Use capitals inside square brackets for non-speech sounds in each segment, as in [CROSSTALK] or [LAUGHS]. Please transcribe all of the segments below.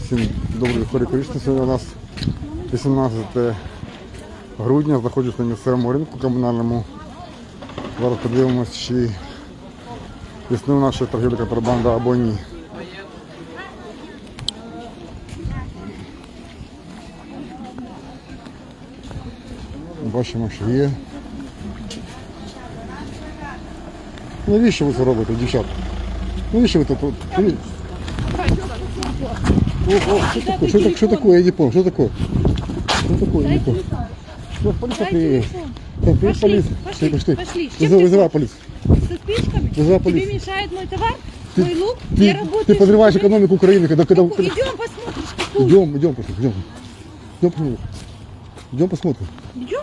Всім доброї хорі Кришни. Сьогодні у нас 18 грудня, знаходжусь на місцевому ринку комунальному. Зараз подивимось, чи існує наша торгівля контрабанда або ні. Бачимо, що є. Навіщо ви це робите, дівчата? Навіщо ви тут? О, о, что такое? Что, так- что такое? Я не понял. Что такое? Что такое? Я не понял. Что, полиция приедет? Так, Пошли, полиция. пошли, пошли. пошли. Вызывай, вызывай полицию. Со спичками? Вызывай Тебе полицию. мешает мой товар? Ты- мой лук? Ты, Я работаю. ты подрываешь экономику Украины, когда... когда, когда... Идем посмотришь, какую. Идем, идем, пошли, идем. Идем, посмотрим. Идем посмотрим. Идем?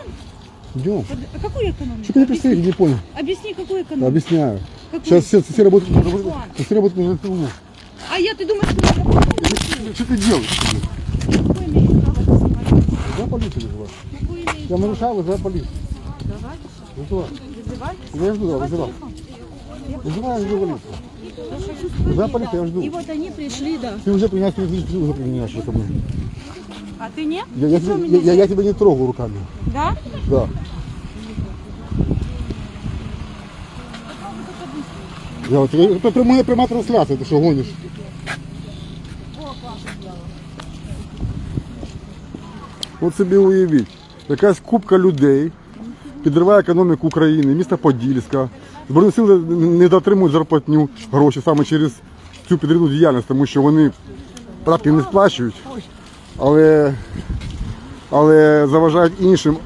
Идем. А какую экономику? Что ты не представил? Я не понял. Объясни, какую экономику. Объясняю. Какую? Сейчас все, все работают, все работают на. А я, ты думаешь, что я работаю? Что ты делаешь? Вызывай полицию, вызывай. Я нарушаю, вызывай полицию. Давай, Вызывай. вызывай. Я жду, да, Давай вызывай. я жду полицию. Вызывай полицию, я жду. И вот они пришли, да. Ты уже применяешь, ты уже применяешь это. А ты не? Я, я, что я, я, я тебя не трогаю руками. Да? Да. Я, вот, это прямая, прямая трансляция, ты что гонишь? От собі уявіть, якась купка людей підриває економіку України, міста Подільська. Збройні сили не дотримують зарплатню гроші саме через цю підривну діяльність, тому що вони податки не сплачують, але, але заважають іншим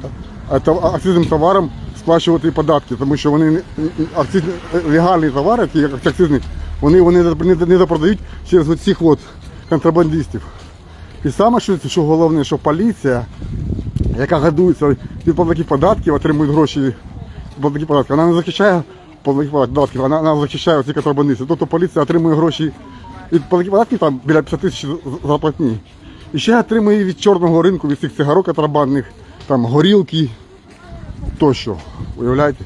акцизним товарам сплачувати податки, тому що вони акцизні, легальні товари, як акцизні, вони, вони не, допродають через оцих от контрабандистів. І саме що, що головне, що поліція, яка годується від платників податків, отримує гроші платників податків, вона не захищає платників податків, вона, вона захищає ці контрабандистів. Тобто поліція отримує гроші від платників податків там біля 50 тисяч зарплатні. І ще отримує від чорного ринку, від цих цигарок контрабандних, там горілки тощо. Уявляєте?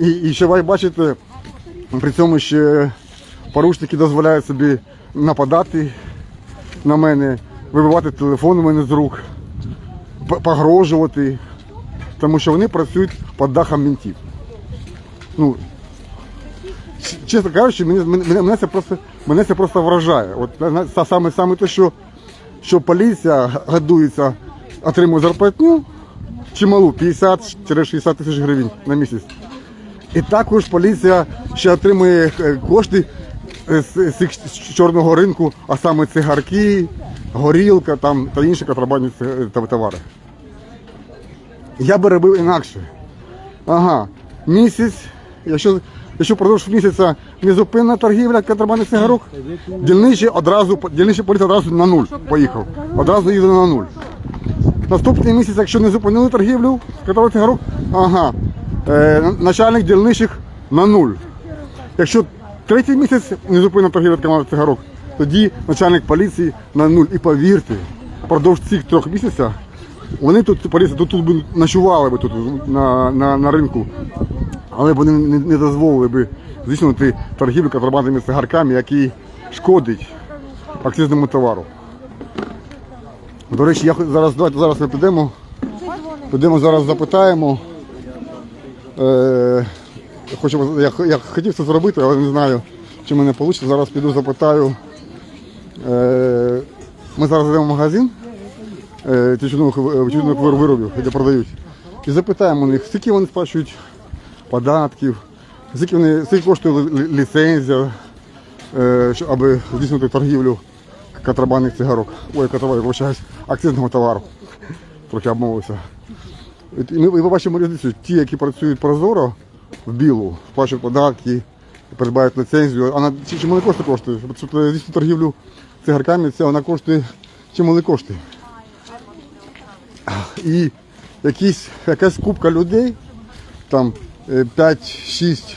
І, і ще ви бачите, при цьому ще порушники дозволяють собі нападати на мене, вибивати телефон у мене з рук, погрожувати, тому що вони працюють під дахом мінтів. Ну, чесно кажучи, мене, мене, це, просто, мене це просто вражає. От саме, саме те, що, що поліція годується, отримує зарплатню чималу 50-60 тисяч гривень на місяць. І також поліція ще отримує е, кошти е, з, з з чорного ринку, а саме цигарки, горілка там, та інші контрабандні товари. Я би робив інакше. Ага, місяць, якщо, якщо впродовж місяця незупинна торгівля контрабандних цигарок, дільничий одразу, дільничий поліція одразу на нуль поїхав. Одразу їде на нуль. Наступний місяць, якщо не зупинили торгівлю контрабандних цигарок, ага, е, начальник дільничих на нуль. Якщо третій місяць не зупинена торгівля контрабандних цигарок, тоді начальник поліції на нуль. І повірте, впродовж цих трьох місяців вони тут, поліція, тут, тут би ночували би тут на, на, на ринку, але вони не, не дозволили би здійснювати торгівлю контрабандними цигарками, які шкодить акцизному товару. До речі, я зараз давайте зараз ми підемо. Підемо зараз запитаємо. Е, хочу, я, я хотів це зробити, але не знаю, чи мене вийде. Зараз піду запитаю. Е, ми зараз йдемо в магазин е, тютюнових вир- виробів, де продають. І запитаємо у них, скільки вони сплачують податків, скільки, вони, скільки коштує ліцензія, е, аби здійснити торгівлю контрабандних цигарок. Ой, контрабандних, вибачаюсь, акцизного товару. Трохи обмовився. І ми, і ми бачимо різницю. Ті, які працюють прозоро в білу, сплачують податки, придбають ліцензію. А на чи- чимали кошти коштує? Щоб здійснити торгівлю цигарками, це вона коштує чимали кошти. І якісь, якась купка людей, там е, 5-6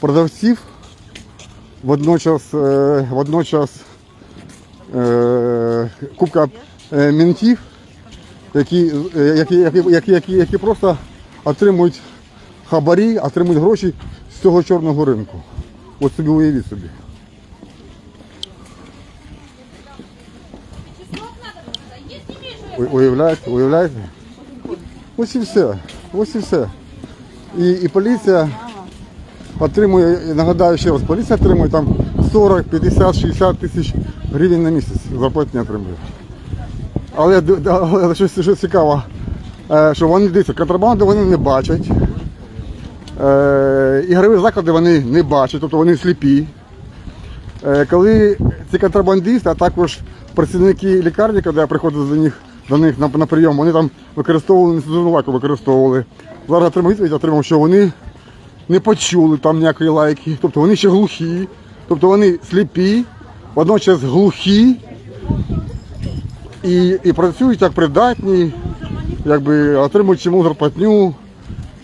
продавців, водночас, е, водночас Е, купка е, мінтів, е, які які, які, які, які просто отримують хабарі, отримують гроші з цього чорного ринку. От собі уявіть собі. Уявляєте, уявляєте? Ось і все. Ось і все. І і поліція отримує, нагадаю ще раз, поліція отримує там 40, 50, 60 тисяч гривень на місяць. Але, д- д- але щось, щось цікаво, е, що вони дивіться, контрабанду вони не бачать. Е, ігрові заклади вони не бачать, тобто вони сліпі. Е, Коли ці контрабандисти, а також працівники лікарні, коли я приходив до них, до них на, на прийом, вони там використовували нецензурну лайку, використовували. Зараз отримав відповідь, отримав, що вони не почули там ніякої лайки, тобто вони ще глухі, тобто вони сліпі, водночас глухі і, і працюють як придатні, якби отримують чому зарплатню.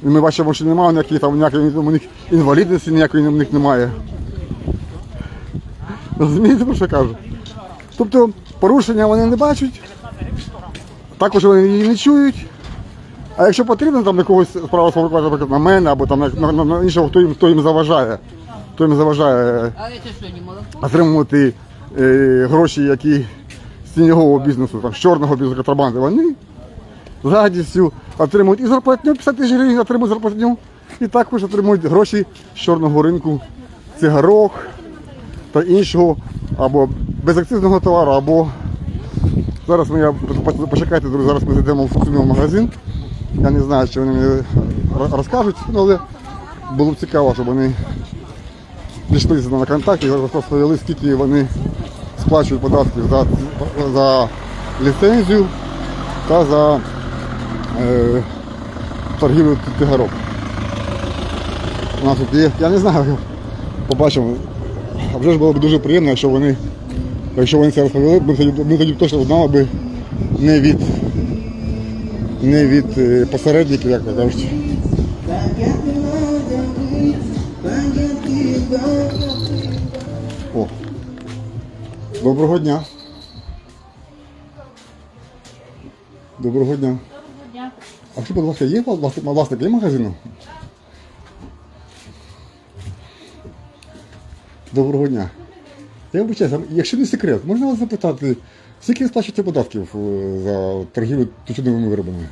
І ми бачимо, що немає ніяких там ніякої у них інвалідності ніякої у них немає. Розумієте, про що кажу? Тобто порушення вони не бачать, також вони її не чують. А якщо потрібно там на когось справа сформувати, наприклад, на мене або там на, на, на, на іншого, хто їм, хто їм заважає, хто їм заважає А не молоко? отримувати е, гроші, які з тіньового бізнесу, там, з чорного бізнесу контрабанди, вони з радістю отримують і зарплатню, 50 тисяч гривень отримують зарплатню, і також отримують гроші з чорного ринку цигарок та іншого, або безакцизного товару, або зараз ми я почекайте, друзі, зараз ми зайдемо в ціновий магазин. Я не знаю, що вони мені розкажуть, ну, але було б цікаво, щоб вони пішли на контакт і розповіли, скільки вони сплачують податків за, за ліцензію та за е, торгівлю тигарок. У нас тут є, я не знаю, побачимо. А вже ж було б дуже приємно, якщо вони, якщо вони це розповіли, ми тоді, ми тоді точно знали би не від, не від е, посередників, як кажуть. О. Доброго дня. Доброго дня. дня. А що, будь ласка, є власник, є магазину? Доброго дня. Я вибачаюся, якщо не секрет, можна вас запитати, скільки ви сплачуєте податків е, за торгівлю тютюновими виробами?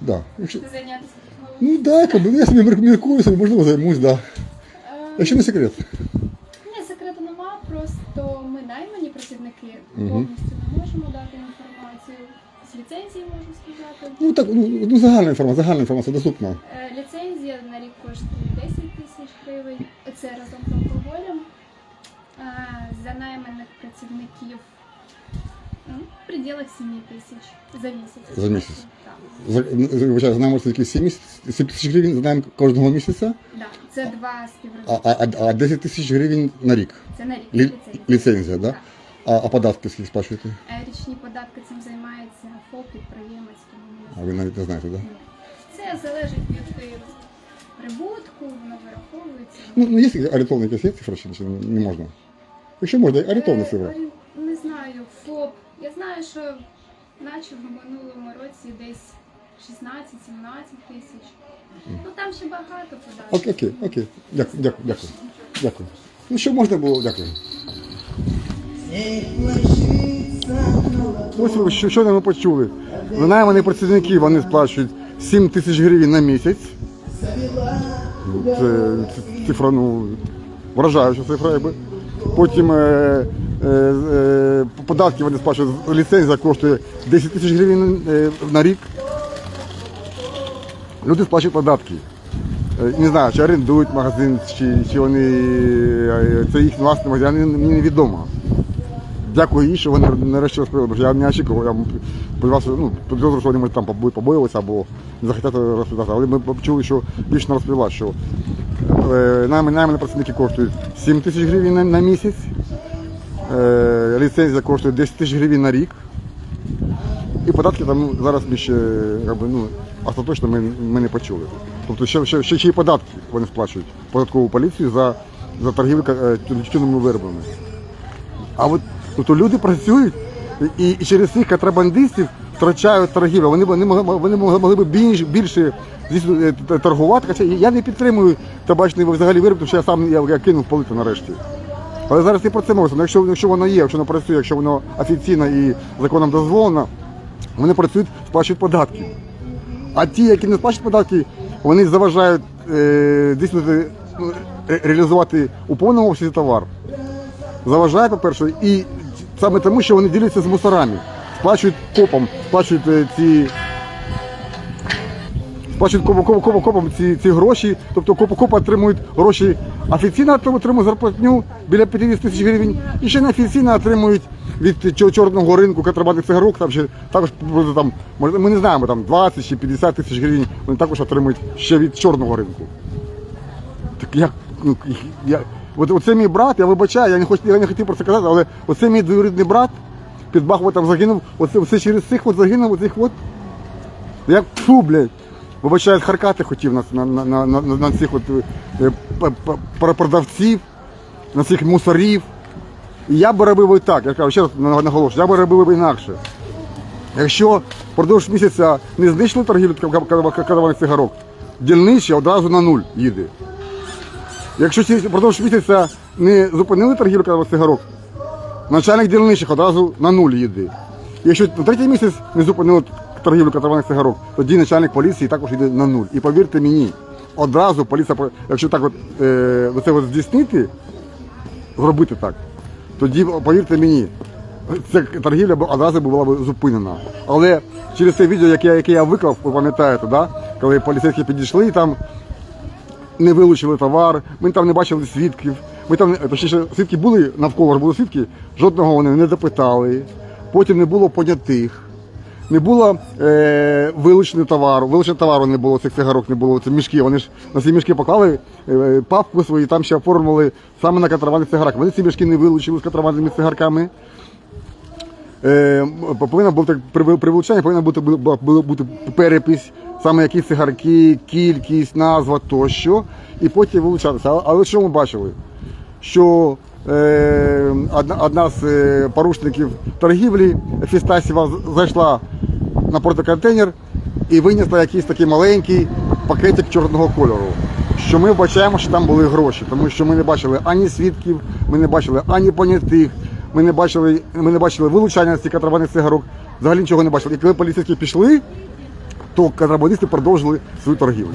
Да. Якщо... зайнятися. Ну так, да, я собі мір- міркую, собі, можливо, займусь, да. Якщо не секрет. Ні, секрету нема, просто ми наймані працівники, Мгм. повністю не можемо дати інформацію. З ліцензії можу сказати. Ну так, ну, ну загальна інформація, загальна інформація доступна. Е, Ліцензія на рік коштує 10 тисяч гривень. Це разом з алкоголем. Е, За найманих працівників ну, в пределах 7 тисяч за місяць. За місяць. Так. За- Вибачаю, знаємо, що 7, місяць- 7 тисяч гривень знаємо кожного місяця, Да. Це два а, співробітника. а, а 10 тисяч гривень на рік. Це на рік Лі, ліцензія. ліцензія, да? Так. А, а податки скільки сплачуєте? Е, Річні податки цим займається ФОП, підприємець. тому А ви навіть не знаєте, да? Це залежить від е, прибутку, воно вираховується. Ну, ну є орієнтовна якась є цифра, чи не- не можна? Якщо можна, орієнтовна Е, цифра. знаю, ФОП. Я знаю, що наче в минулому році десь 16-17 тисяч. Ну там ще багато податків. Окей, окей, окей. Дякую, дякую, дякую. Дякую. Ну, що можна було, дякую. Ось ви що, що ми почули. Наймані працівники вони сплачують 7 тисяч гривень на місяць. Це ц- цифра, ну, вражаюча цифра, якби. Потім е, податки вони сплачують, ліцензія коштує 10 тисяч гривень е, на рік. Люди сплачують податки. Е, Не знаю, чи орендують магазин, чи, чи вони е, це їх власний магазин, мені невідомо. Дякую їй, що вони нарешті розповіли, бо я не очікував, я сподівався, ну, підозрював, що вони може, там побоюватися або не захотіти розповідати. Але ми почули, що дівчина розповіла, що е, найм- наймані працівники коштують 7 тисяч гривень на, на місяць, е, ліцензія коштує 10 тисяч гривень на рік. І податки там ну, зараз ми ще якби, ну, остаточно ми, ми не почули. Тобто ще, ще, ще чиї податки вони сплачують податкову поліцію за, за торгівлю е, тютюновими виробами. А от тобто люди працюють і, і через цих контрабандистів втрачають торгівлю. Вони, вони, могли, вони могли, б більш, більше звісно, е, торгувати. Я не підтримую табачний взагалі вироб, тому що я сам я, я кинув полити нарешті. Але зараз і про це мовиться. Якщо, якщо воно є, якщо воно працює, якщо воно офіційно і законом дозволено, вони працюють, сплачують податки. А ті, які не сплачують податки, вони заважають е, дійсно е, ну, ре- реалізувати у повному обсязі товар. Заважає, по-перше, і саме тому, що вони діляться з мусорами, сплачують копам, сплачують е, ці. Сплачують копам, копам, копам, копам ці, ці гроші, тобто копи, копи отримують гроші офіційно отримують зарплатню біля 50 тисяч гривень, і ще неофіційно отримують від чорного ринку контрабандних цигарок, там ще також там, ми не знаємо, там 20 чи 50 тисяч гривень, вони також отримують ще від чорного ринку. Так як, ну, я, от, оце мій брат, я вибачаю, я не, хоч, я не хотів про це казати, але оце мій двоюрідний брат під Бахмутом загинув, оце, оце через цих от загинув, оцих от. Як фу, блядь. Вибачаю, харкати хотів на, на, на, на, на, цих от е, продавців, на цих мусорів. І я би робив і так, я кажу, ще раз наголошую, я би робив інакше. Якщо впродовж місяця не знищили торгівлю караваних цигарок, дільничий одразу на нуль їде. Якщо впродовж місяця не зупинили торгівлю караваних цигарок, начальник дільничих одразу на нуль їде. Якщо на третій місяць не зупинили торгівлю контрабандних цигарок, тоді начальник поліції також йде на нуль. І повірте мені, одразу поліція, якщо так от, е, оце от здійснити, зробити так, тоді, повірте мені, ця торгівля одразу була б зупинена. Але через це відео, яке, яке я виклав, ви пам'ятаєте, да? коли поліцейські підійшли там не вилучили товар, ми там не бачили свідків. Ми там, точніше, свідки були навколо були свідки, жодного вони не допитали. Потім не було понятих, не було е, вилучення товару. Вилучення товару не було, цих цигарок не було. Це мішки. Вони ж на ці мішки поклали е, папку свої, там ще оформили саме на контрабандних цигарках. Вони ці мішки не вилучили з контрабандними цигарками. Е, повинна бути при, при вилучанні повинна бути, була- бути перепись, саме які цигарки, кількість, назва тощо, і потім вилучатися. Але, що ми бачили? Що одна, одна з е, порушників торгівлі Фістасєва з- зайшла на портоконтейнер і винесла якийсь такий маленький пакетик чорного кольору. Що ми вбачаємо, що там були гроші, тому що ми не бачили ані свідків, ми не бачили ані понятих, ми не бачили, ми не бачили вилучання цих контрабандних цигарок, взагалі нічого не бачили. І коли поліцейські пішли, то контрабандисти продовжили свою торгівлю.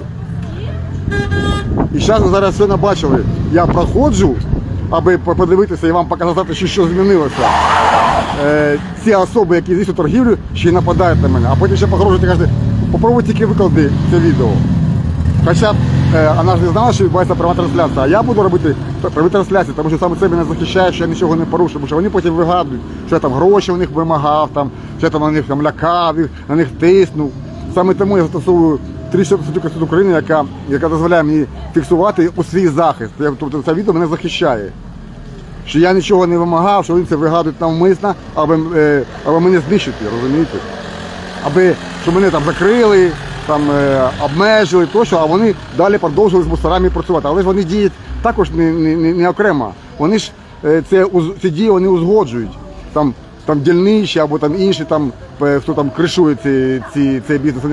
І зараз зараз все набачили. Я проходжу, аби подивитися і вам показати, що, що змінилося. Е, ці особи, які здійснюють торгівлю, ще й нападають на мене, а потім ще погрожують і кажуть, попробуй тільки виклади це відео. Хоча е, вона ж не знала, що відбувається пряма трансляція, а я буду робити прямі трансляції, тому що саме це мене захищає, що я нічого не порушую, тому що вони потім вигадують, що я там гроші у них вимагав, там, що я там на них там, лякав, на них тиснув. Саме тому я застосовую 30 статтю Конституції України, яка, яка дозволяє мені фіксувати у свій захист. Тобто це відео мене захищає. Що я нічого не вимагав, що вони це вигадують навмисно, аби, е, аби мене знищити, розумієте? Аби щоб мене там закрили, там е, обмежили тощо, а вони далі продовжували з мусорами працювати. Але ж вони діють також не, не, не, окремо. Вони ж е, це ці дії вони узгоджують. Там там дільничі або там інші, там хто там кришує ці, ці, цей бізнес.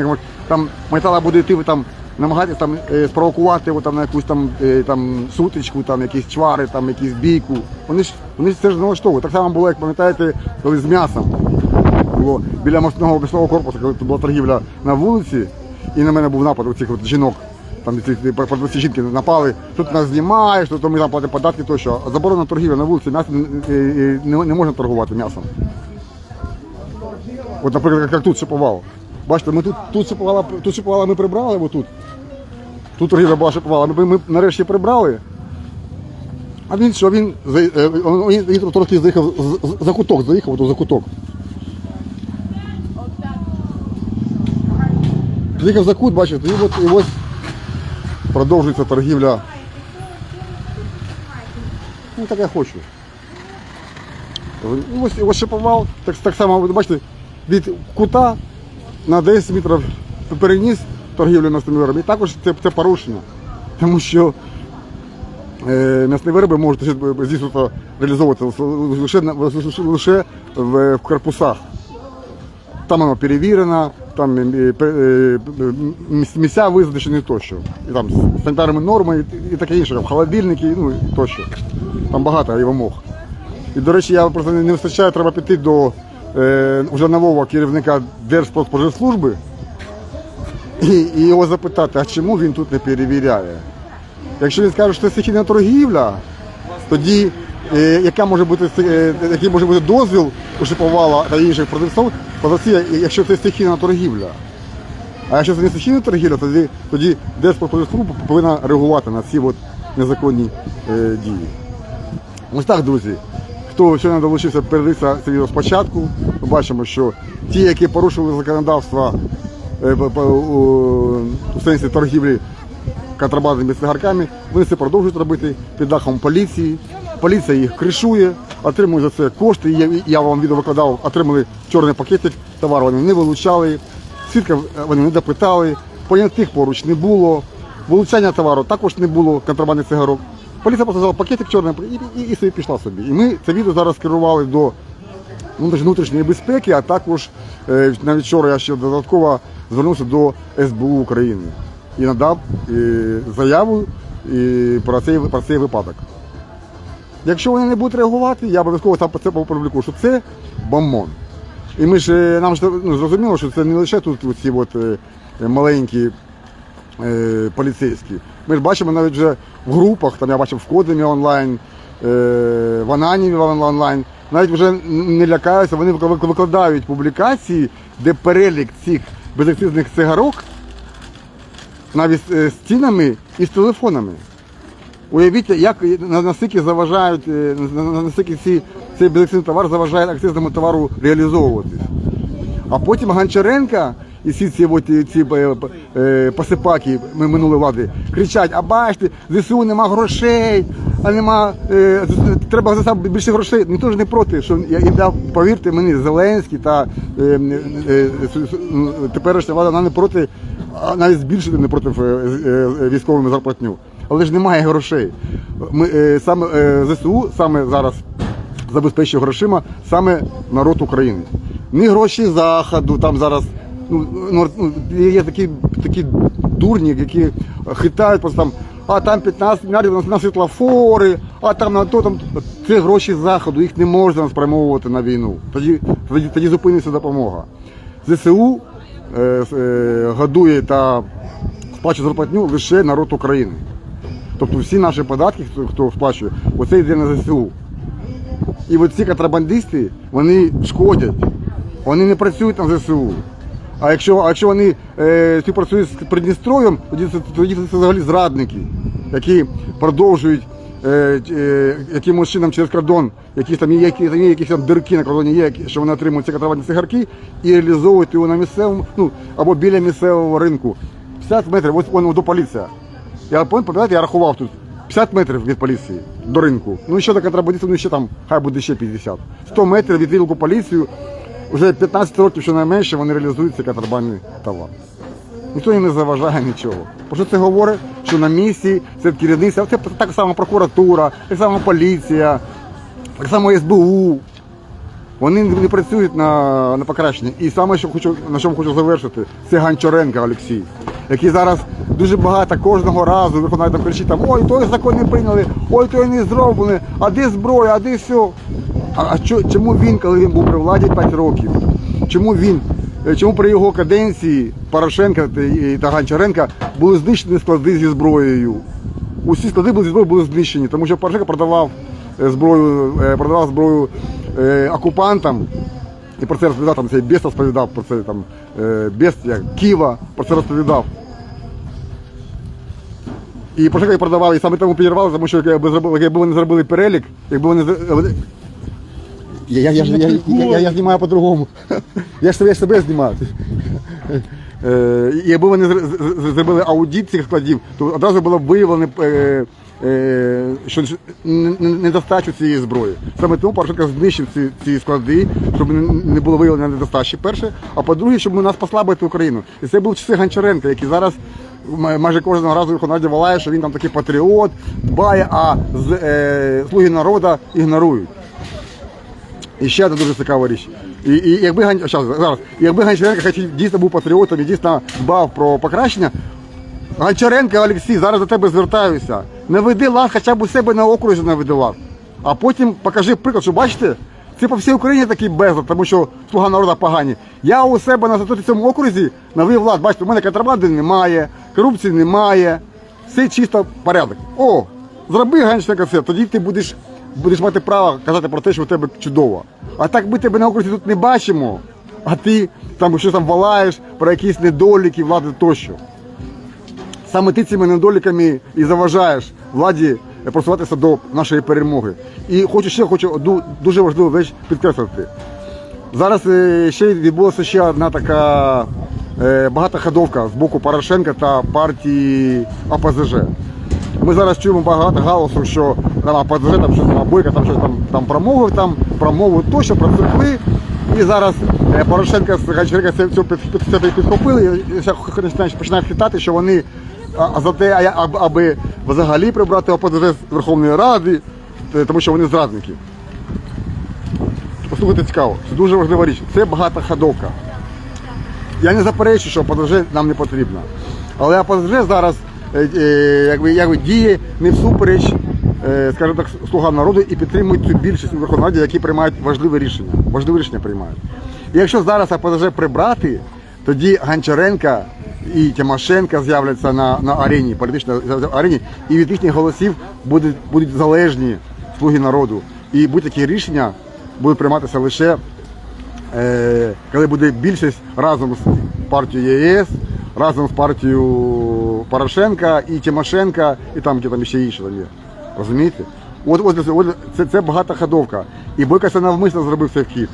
Там метала буде йти, там намагатися там е, спровокувати його там на якусь там, е, там сутичку, там якісь чвари, там якісь бійку. Вони ж вони ж це ж налаштовують. Так само було, як пам'ятаєте, коли з м'ясом було біля мостного обласного корпусу, коли була торгівля на вулиці, і на мене був напад у цих от жінок. Там ці, жінки напали, тут нас знімаєш, тут ми там платимо податки тощо. Заборонена торгівля на вулиці, м'ясо не, можна торгувати м'ясом. От, наприклад, як, тут шиповал. Бачите, ми тут, тут шиповала, тут шиповала ми прибрали, бо тут. Торгівля була шиповала. Ми, ми нарешті прибрали. А він що, він, е, він, він трохи заїхав за куток, заїхав ото за куток. Заїхав за кут, бачите, і от, і ось продовжується торгівля. Ну так я хочу. І ось, і ось так, так само, бачите, від кута на 10 метрів переніс торгівлю м'ясними виробами. І також це, це порушення. Тому що е, м'ясні вироби можуть здійснювати, реалізовувати лише, лише в, в корпусах. Там воно перевірено, там е, е, місця визначені тощо. І там з санітарними нормами і, таке інше, там холодильники, ну і тощо. Там багато і вимог. І, до речі, я просто не вистачає, треба піти до вже нового керівника Держпродспоживслужби і, і його запитати, а чому він тут не перевіряє. Якщо він скаже, що це стихійна торгівля, тоді е, яка може бути, е, який може бути дозвіл у Шиповала та інших продавців, продавців, якщо це стихійна торгівля. А якщо це не стихійна торгівля, тоді, тоді Держпродспоживслужба повинна реагувати на ці от незаконні е, дії. Ось так, друзі. Хто не долучився, передивитися це відео спочатку. Ми бачимо, що ті, які порушили законодавство е, у сенсі торгівлі контрабандними цигарками, вони це продовжують робити під дахом поліції. Поліція їх кришує, отримує за це кошти. Я, я вам відео викладав, отримали чорний пакетик, товар вони не вилучали, свідків е, вони не допитали, понятих поруч не було, вилучання товару також не було контрабандних цигарок. Поліція взяла пакетик чорний і, і, і собі пішла собі. І ми це відео зараз керували до внутріш- внутрішньої безпеки, а також е, навіть вчора я ще додатково звернувся до СБУ України і надав е, заяву е, про, цей, про цей випадок. Якщо вони не будуть реагувати, я обов'язково це опублікую, що це бомбон. І ми ж нам ж ну, зрозуміло, що це не лише тут ці от, маленькі е, поліцейські. Ми ж бачимо навіть вже в групах, там я бачив в Кодемі онлайн, е, в Ананімі онлайн, навіть вже не лякаються, вони викладають публікації, де перелік цих безакцизних цигарок навіть з стінами і з телефонами. Уявіть, як на- наскільки заважають, е, на- на- наскільки ці, цей безакцизний товар заважає акцизному товару реалізовуватись. А потім Гончаренка і всі ці, от, ці е, е, посипаки ми- минулої влади кричать, а бачите, ЗСУ нема грошей, а нема, е, треба за більше грошей. Ніхто ж не проти, що я їм дав, повірте мені, Зеленський та е, е, е, м, теперішня влада вона не проти, а навіть збільшити не проти е, е, військовими зарплатню. Але ж немає грошей. Ми, е, саме е, ЗСУ саме зараз забезпечує грошима саме народ України. Не гроші заходу, там зараз ну, ну, ну, є такі, такі дурні, які хитають просто там, а там 15 мільярдів на, світлофори, а там на то там. Це гроші заходу, їх не можна спрямовувати на війну. Тоді, тоді, тоді зупиниться допомога. ЗСУ е, е, годує та сплачує зарплатню лише народ України. Тобто всі наші податки, хто, хто сплачує, оце йде на ЗСУ. І от ці контрабандисти, вони шкодять. Вони не працюють на ЗСУ. А якщо, а якщо вони е, співпрацюють з Придністров'ям, тоді це, тоді це взагалі зрадники, які продовжують е, е, якимось чином через кордон, якісь там є, які, є якісь там дирки на кордоні є, що вони отримують ці контрабандні цигарки і реалізовують його на місцевому, ну або біля місцевого ринку. 50 метрів, ось вон до поліція. Я пам'ятаєте, я рахував тут 50 метрів від поліції до ринку. Ну і ще до контрабандистів, ну ще там, хай буде ще 50. 100 метрів від відділку поліцію, вже 15 років щонайменше вони реалізують цей контрабандний товар. Ніхто їм не заважає нічого. Про що це говорить? Що на місці це керівництво, це так само прокуратура, так само поліція, так само СБУ. Вони не працюють на, на покращення. І саме, що хочу, на чому хочу завершити, це Гончаренко Олексій, який зараз дуже багато кожного разу Верховна Рада кричить там, ой, той закон не прийняли, ой, той не зроблений, а де зброя, а де все. А, а чо- чому він, коли він був при владі 5 років? Чому він? е, Чому при його каденції Порошенка та- Гончаренка були знищені склади зі зброєю? Усі склади були зі зброєю були знищені, тому що Порошенко продавав е, зброю, е, продавав зброю окупантам. І про це розповідав там цей Бест розповідав про це там Бест, як Ківа, про це розповідав. І Порошенко їх продавав, і саме тому підірвали, тому що якби, якби вони зробили перелік, якби вони- я, я, я, я, я, я, я знімаю по-другому. [LAUGHS] Я ж себе, я себе знімаю. Е, якби вони зр- з- з- зробили аудит цих складів, то одразу було б виявлено, е, е, що недостачу цієї зброї. Саме тому Порошенко знищив ці, ці склади, щоб не було виявлено недостачі, перше. А по-друге, щоб у нас послабити Україну. І це був часи Гончаренка, який зараз майже кожного разу Верховна Раді волає, що він там такий патріот, дбає, а з, е, слуги народу ігнорують. І ще одна дуже цікава річ. І, і якби Ган... щас, зараз, якби Гончаренко хотів, дійсно був патріотом і дійсно дбав про покращення, Гончаренко Олексій, зараз до тебе звертаюся. Не веди лад хоча б у себе на окрузі не веди лад. А потім покажи приклад, що бачите, Це по всій Україні такий безлад, тому що слуга народу погані. Я у себе на 137 окрузі навів влад. Бачите, у мене контрабанди немає, корупції немає. Все чисто порядок. О, зроби ганчника все, тоді ти будеш, будеш мати право казати про те, що у тебе чудово. А так ми тебе на окрузі тут не бачимо, а ти там щось там валаєш про якісь недоліки влади тощо. Саме ти цими недоліками і заважаєш владі просуватися до нашої перемоги. І хочу ще хочу одну дуже важливу річ підкреслити. Зараз е, ще відбулася ще одна така е, багатоходовка з боку Порошенка та партії АПЗЖ. Ми зараз чуємо багато галасу, що там АПЗЖ, там щось там Бойко, там щось там, там промовив, там промову тощо про церкви. І зараз е, Порошенка з Гончаренка це підхопили і починають, хитати, що вони за те, аби взагалі прибрати ОПЗЖ з Верховної Ради, е, тому що вони зрадники. Послухайте цікаво, це дуже важлива річ. Це багатоходовка. Я не заперечую, що ОПЗЖ нам не потрібна. Але ОПЗЖ зараз якби, якби діє не всупереч, е, скажімо так, слугам народу і підтримують цю більшість у Верховній Раді, які приймають важливі рішення. Важливі рішення приймають. І якщо зараз ОПЗЖ прибрати, тоді Гончаренка і Тимошенка з'являться на, на арені, політичній арені, і від їхніх голосів будуть, будуть залежні слуги народу. І будь-які рішення будуть прийматися лише е, коли буде більшість разом з партією ЄС, разом з партією Порошенка і Тимошенка, і там, де там ще інші там є. Розумієте? От, от, от це, це багатоходовка. І Бойко це навмисно зробив цей вхід.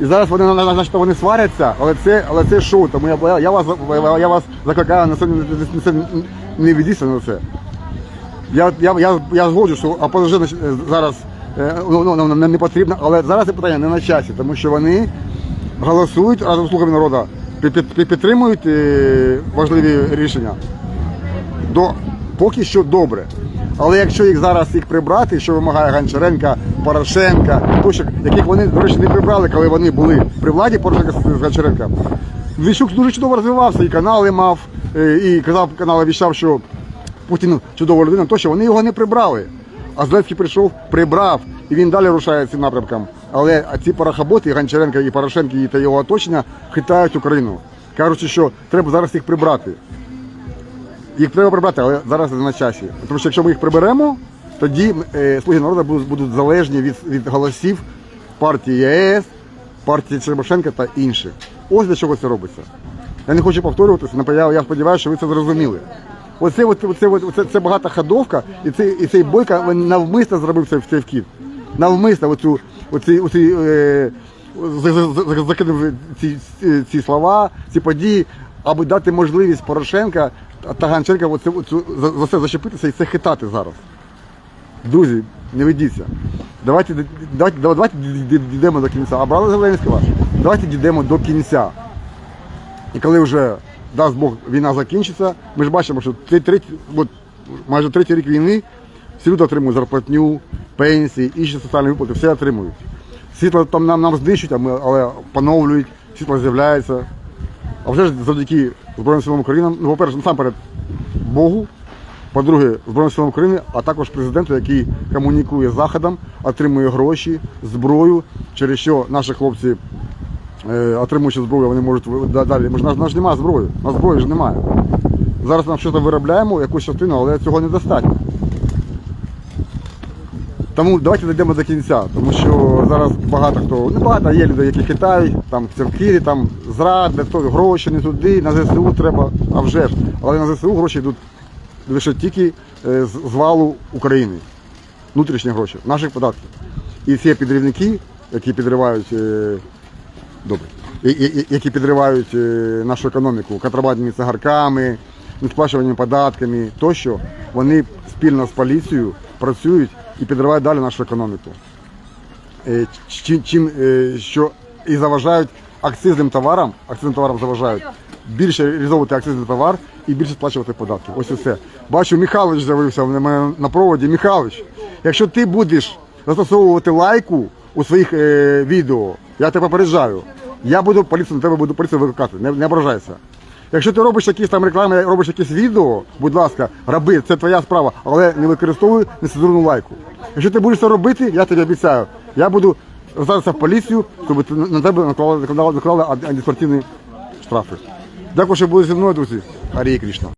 І зараз вони на- на- вони сваряться, але це, але це шоу. Тому я, я, вас, я вас закликаю на це, не ведіться на це. Я, я, я, я згоджу, що ОПЗЖ е, зараз е, ну, ну, ну, не потрібно, але зараз це питання не на часі, тому що вони голосують разом з слугами народу, під- під- під- підтримують е, важливі рішення. До, поки що добре. Але якщо їх зараз їх прибрати, що вимагає Гончаренка, Порошенка, тощо, яких вони, до речі, не прибрали, коли вони були при владі Порошенка з Гончаренка, Віщук дуже чудово розвивався, і канали мав, е, і казав, канал віщав, що Путін чудова людина, то що вони його не прибрали. А Зеленський прийшов, прибрав, і він далі рушає цим напрямком. Але ці парахоботи, і Гончаренка, і Порошенко, і та його оточення хитають Україну. Кажучи, що треба зараз їх прибрати. Їх треба прибрати, але зараз не на часі. Тому що якщо ми їх приберемо, тоді е, слуги народу будуть, залежні від, від голосів партії ЄС, партії Черемошенка та інших. Ось для чого це робиться. Я не хочу повторюватися, але я, сподіваюся, що ви це зрозуміли. Оце, оце, оце, оце, це багатоходовка, і цей, і цей бойка він навмисно зробив цей, цей вхід. Навмисно оцю, оці, оці, е, за- за- за- закинув ці, ці слова, ці події, аби дати можливість Порошенка та оцю, за, це зачепитися і це хитати зараз. Друзі, не ведіться. Давайте, давайте, давайте дійдемо до кінця. А Зеленського? Давайте дійдемо до кінця. І коли вже дасть Бог війна закінчиться, ми ж бачимо, що три- третій, от, майже третій рік війни всі люди отримують зарплатню, пенсії, інші соціальні виплати, все отримують. Світло там нам, нам знищують, але поновлюють, світло з'являється. А вже ж завдяки Збройним силам України, ну, по-перше, насамперед Богу, по-друге, Збройним силам України, а також президенту, який комунікує з Заходом, отримує гроші, зброю, через що наші хлопці, е, отримуючи зброю, вони можуть далі. Ми ж нас, нас ж немає зброї, нас зброї ж немає. Зараз нам щось виробляємо, якусь частину, але цього недостатньо. Тому давайте дійдемо до кінця, тому що зараз багато хто, не багато, є люди, які хитають, там церкві, там зради, то гроші не туди, на ЗСУ треба, а вже ж. Але на ЗСУ гроші йдуть лише тільки е, з валу України. Внутрішні гроші, наших податків. І ці підривники, які підривають е, добре, які підривають е, нашу економіку контрабандними цигарками, несплачуванням податками тощо, вони спільно з поліцією працюють і підривають далі нашу економіку. Е, Чим, чим е, що і заважають акцизним товарам, акцизним товарам заважають більше реалізовувати акцизний товар і більше сплачувати податки. Ось і все. Бачу, Михайлович з'явився на проводі. Михайлович, якщо ти будеш застосовувати лайку у своїх е, відео, я тебе попереджаю. Я буду поліцію на тебе буду поліцію викликати, не, не ображайся. Якщо ти робиш якісь там реклами, робиш якісь відео, будь ласка, роби, це твоя справа, але не використовуй нецензурну лайку. Якщо ти будеш це робити, я тобі обіцяю, я буду звертатися в поліцію, щоб на тебе наклали, наклали, наклали штрафи. Дякую, що були зі мною, друзі. Гарі Крішна.